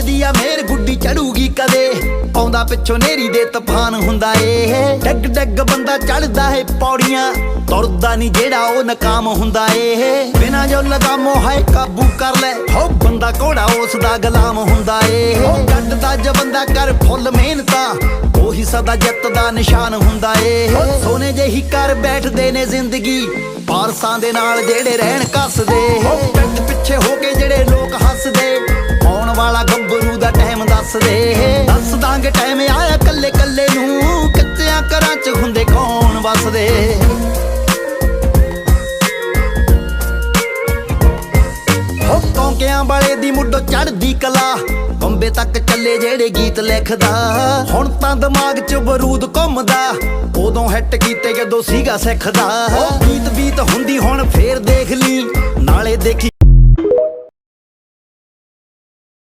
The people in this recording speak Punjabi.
ਹੁੰਦੀ ਆ ਮੇਰ ਗੁੱਡੀ ਚੜੂਗੀ ਕਦੇ। ਆਉਂਦਾ ਪਿੱਛੋਂ ਨੇਰੀ ਦੇ ਤੂਫਾਨ ਹੁੰਦਾ ਏ। ਡੱਗ ਡੱਗ ਬੰਦਾ ਚੜਦਾ ਏ ਪੌੜੀਆਂ। ਤੁਰਦਾ ਨਹੀਂ ਜਿਹੜਾ ਉਹ ਨਕਾਮ ਹੁੰਦਾ ਏ। ਬਿਨਾ ਜੋ ਲਗਾਮੋ ਹੈ ਕਾਬੂ ਕਰ ਲੈ। ਹੋ ਬੰਦਾ ਕੋੜਾ ਉਸ ਦਾ ਗੁਲਾਮ ਹੁੰਦਾ ਏ। ਹੋ ਜ ਬੰਦਾ ਕਰ ਫੁੱਲ ਮਿਹਨਤਾਂ ਉਹੀ ਸਦਾ ਜਿੱਤ ਦਾ ਨਿਸ਼ਾਨ ਹੁੰਦਾ ਏ। ਸੋਨੇ ਜਿਹੀ ਕਰ ਬੈਠਦੇ ਨੇ ਜ਼ਿੰਦਗੀ। ਪਾਰਸਾਂ ਦੇ ਨਾਲ ਜਿਹੜੇ ਰਹਿਣ ਕੱਸਦੇ। ਟਾਈਮ ਦੱਸਦੇ ਦੱਸ ਦਾਂਗੇ ਟਾਈਮ ਆਇਆ ਕੱਲੇ ਕੱਲੇ ਨੂੰ। ਕੱਚਿਆਂ ਘਰਾਂ 'ਚ ਹੁੰਦੇ ਕੌਣ ਵਸਦੇ? ਹੋ ਕੌਂਕਿਆਂ ਵਾਲੇ ਦੀ ਮੁੱਢੋ ਚੜਦੀ ਕਲਾ। ਬੰਬੇ ਤੱਕ ਚੱਲੇ ਜਿਹੜੇ ਗੀਤ ਲਿਖਦਾ। ਹੁਣ ਤਾਂ ਦਿਮਾਗ 'ਚ ਬਰੂਦ ਘੁੰਮਦਾ। ਉਦੋਂ ਹਿੱਟ ਕੀਤੇ ਜਦੋਂ ਸੀਗਾ ਸਿੱਖਦਾ। ਗੀਤ ਬੀਤ ਹੁੰਦੀ, ਹੁਣ ਫੇਰ ਦੇਖ ਲਈ। ਨਾਲੇ ਦੇਖੀ